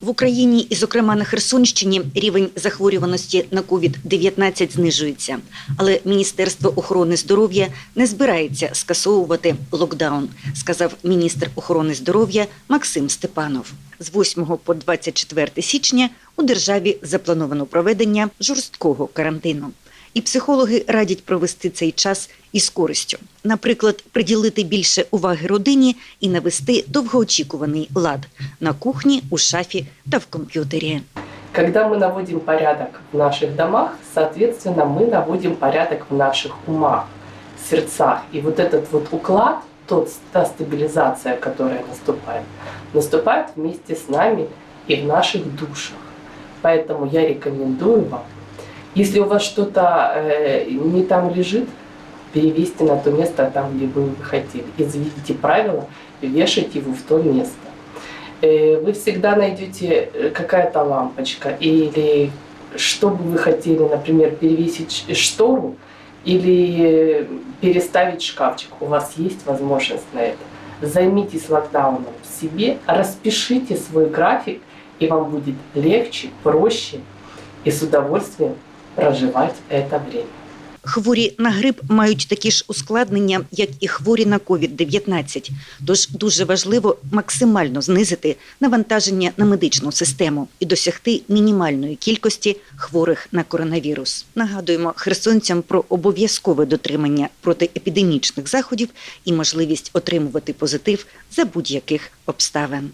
В Україні і, зокрема, на Херсонщині рівень захворюваності на COVID-19 знижується, але Міністерство охорони здоров'я не збирається скасовувати локдаун, сказав міністр охорони здоров'я Максим Степанов. З 8 по 24 січня у державі заплановано проведення жорсткого карантину І психологи радять провести цей час із користю, наприклад, приділити більше уваги родині і навести довгоочікуваний лад на кухні, у шафі та в комп'ютері. Когда мы наводим порядок в наших домах, соответственно, мы наводим порядок в наших умах, сердцах. И вот этот вот уклад, тот, та стабилизация, которая наступает, наступает вместе с нами и в наших душах. Поэтому я рекомендую вам, если у вас что-то э, не там лежит, перевесьте на то место там, где вы хотели. Изведите правило, вешайте его в то место. Э, Вы всегда найдете э, какая-то лампочка или что бы вы хотели, например, перевесить штору или переставить шкафчик. У вас есть возможность на это. Займитесь локдауном в себе, распишите свой график, и вам будет легче, проще и с удовольствием проживать это время. Хворі на грип мають такі ж ускладнення, як і хворі на COVID-19. Тож дуже важливо максимально знизити навантаження на медичну систему і досягти мінімальної кількості хворих на коронавірус. Нагадуємо херсонцям про обов'язкове дотримання протиепідемічних заходів і можливість отримувати позитив за будь-яких обставин.